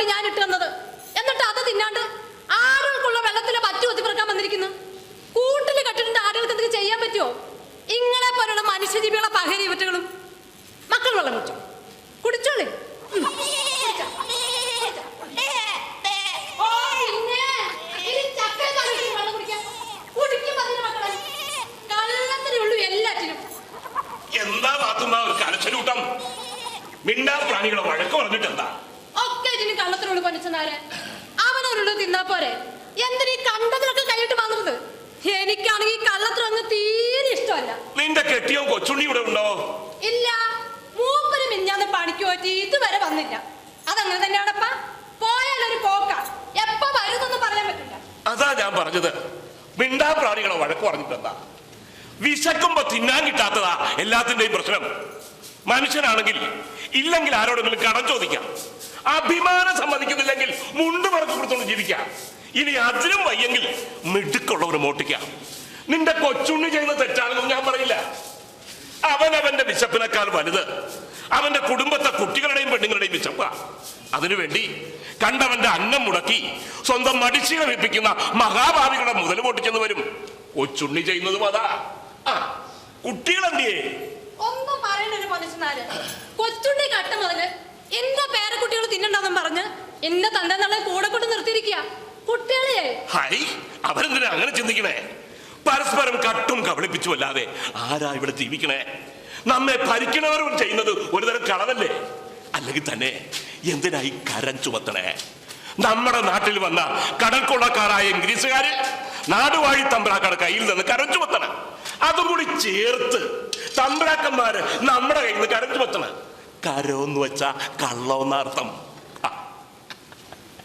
ഇട്ട് തന്നത്. എന്നിട്ട് അത് തിന്നാണ്ട് ആടുകൾക്കുള്ള വെള്ളത്തിന്റെ പറ്റു ഒത്തിപ്പിറക്കാൻ വന്നിരിക്കുന്നു. കൂട്ടിൽ കെട്ടിട്ടുണ്ട് ആടുകൾക്ക് എന്തെങ്കിലും ചെയ്യാൻ പറ്റുമോ ഇങ്ങളെ പോലുള്ള മനുഷ്യജീവികളെ പകരി വിറ്റുകളും മക്കൾ വെള്ളം കുടിച്ചു കുടിച്ചോളി എന്താ പാത്തുന്ന ഒരു കലശലൂട്ടം? മിണ്ടാ പ്രാണികളെ വഴക്ക് പറഞ്ഞിട്ട് എന്താ ഇതിന് കള്ളത്തിനുള്ളു പൊന്നിച്ചനാരെ അവനൊരുള്ളു തിന്നാ പോരെ. എന്തിനീ കണ്ടതിനൊക്കെ കൈയിട്ട് വാങ്ങുന്നത്? എനിക്കാണെങ്കിൽ കള്ളത്തിനൊന്ന് തീരെ ഇഷ്ടമല്ല. നിന്റെ കെട്ടിയോ കൊച്ചുണ്ണി ഇവിടെ ഉണ്ടോ? ഇല്ല. മൂപ്പര് മിഞ്ഞാന്ന് പണിക്ക് പോയിട്ട് ഇതുവരെ വന്നില്ല. അതങ്ങനെ തന്നെയാണപ്പ. പോയാലൊരു പോക്ക. എപ്പോ വരുന്നൊന്നും പറയാൻ പറ്റില്ല. അതാ ഞാൻ പറഞ്ഞത്. മിണ്ടാ പ്രാണികളെ വഴക്ക് പറഞ്ഞിട്ടെന്താ? വിശക്കുമ്പോ തിന്നാൻ കിട്ടാത്തതാ എല്ലാത്തിന്റെയും പ്രശ്നം. മനുഷ്യനാണെങ്കിൽ ഇല്ലെങ്കിൽ ആരോടെങ്കിലും കടം ചോദിക്കാം. അഭിമാനം സമ്മതിക്കുന്നില്ലെങ്കിൽ മുണ്ട് പറഞ്ഞു കൊടുത്തോണ്ട് ജീവിക്കാം. ഇനി അതിനും വയ്യെങ്കിൽ മിടുക്കുള്ളവർ മോട്ടിക്കാം നിന്റെ കൊച്ചുണ്ണി ചെയ്യുന്ന തെറ്റാണെന്നും ഞാൻ പറയില്ല. അവൻ അവന്റെ വിശപ്പിനേക്കാൾ വലുത്. അവന്റെ കുടുംബത്തെ കുട്ടികളുടെയും പെണ്ണുങ്ങളുടെയും വിശപ്പ. അതിനുവേണ്ടി കണ്ടവന്റെ അന്നം മുടക്കി സ്വന്തം മടിശീല വിപ്പിക്കുന്ന മഹാഭാവികളെ മുതൽ പൊട്ടിച്ചെന്ന് വരും. കൊച്ചുണ്ണി ചെയ്യുന്നതും അതാ. കുട്ടികളെന്തിയേ? ഒന്നും പറയുന്ന ഒരു മനുഷ്യനാല് കൊച്ചുണ്ണി കട്ട തിന്നണ്ടെന്നും പറഞ്ഞ് എന്റെ തന്റെ നാളെ കൂടെ കൊണ്ട് നിർത്തിയിരിക്കുക. കുട്ടികളെ. ഹൈ അവരെന്തിനാ അങ്ങനെ ചിന്തിക്കണേ? പരസ്പരം കട്ടും കബളിപ്പിച്ചു അല്ലാതെ ആരാ ഇവിടെ ജീവിക്കണേ? നമ്മെ ഭരിക്കണവരും ചെയ്യുന്നത് ഒരുതരം കളവല്ലേ അല്ലെങ്കിൽ തന്നെ എന്തിനായി കരം ചുമത്തണേ? നമ്മുടെ നാട്ടിൽ വന്ന കടൽ കൊള്ളക്കാരായ ഇംഗ്ലീഷുകാര് നാടുവാഴി തമ്പ്രാക്കാരുടെ കയ്യിൽ നിന്ന് കരം ചുമത്തണം. അതും കൂടി ചേർത്ത് തമ്പ്രാക്കന്മാര് നമ്മുടെ കയ്യിൽ നിന്ന് കരം ചുമത്തണം. കരോന്ന് വെച്ചാ കള്ളമെന്ന അർത്ഥം